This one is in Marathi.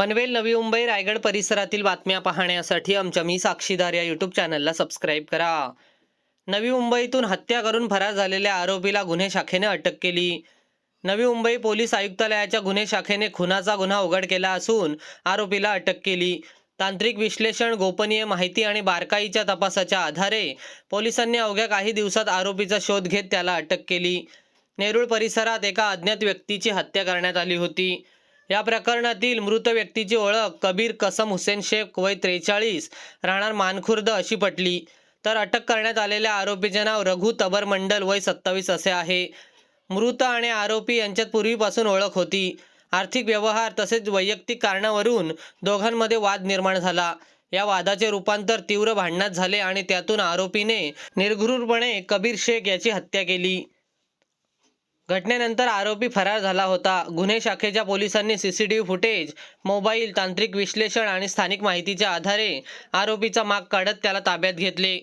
पनवेल नवी मुंबई रायगड परिसरातील बातम्या पाहण्यासाठी आमच्या मी साक्षीदार या यूट्यूब चॅनलला सबस्क्राईब करा. नवी मुंबईतून हत्या करून फरार झालेल्या आरोपीला गुन्हे शाखेने अटक केली. नवी मुंबई पोलीस आयुक्तालयाच्या गुन्हे शाखेने खुनाचा गुन्हा उघड केला असून आरोपीला अटक केली. तांत्रिक विश्लेषण गोपनीय माहिती आणि बारकाईच्या तपासाच्या आधारे पोलिसांनी अवघ्या काही दिवसात आरोपीचा शोध घेत त्याला अटक केली. नेरूळ परिसरात एका अज्ञात व्यक्तीची हत्या करण्यात आली होती. या प्रकरणातील मृत व्यक्तीची ओळख कबीर कसम हुसेन शेख वय त्रेचाळीस राहणार मानखुर्द अशी पटली. तर अटक करण्यात आलेल्या आरोपीचे नाव रघु तबर मंडल वय सत्तावीस असे आहे. मृत आणि आरोपी यांच्यात पूर्वीपासून ओळख होती. आर्थिक व्यवहार तसेच वैयक्तिक कारणावरून दोघांमध्ये वाद निर्माण झाला. या वादाचे रूपांतर तीव्र भांडणात झाले आणि त्यातून आरोपीने निर्घृरपणे कबीर शेख याची हत्या केली. घटनेनंतर आरोपी फरार झाला होता. गुन्हे शाखेच्या पोलिसांनी सीसीटीव्ही फुटेज मोबाईल तांत्रिक विश्लेषण आणि स्थानिक माहितीच्या आधारे आरोपीचा माग काढत त्याला ताब्यात घेतले.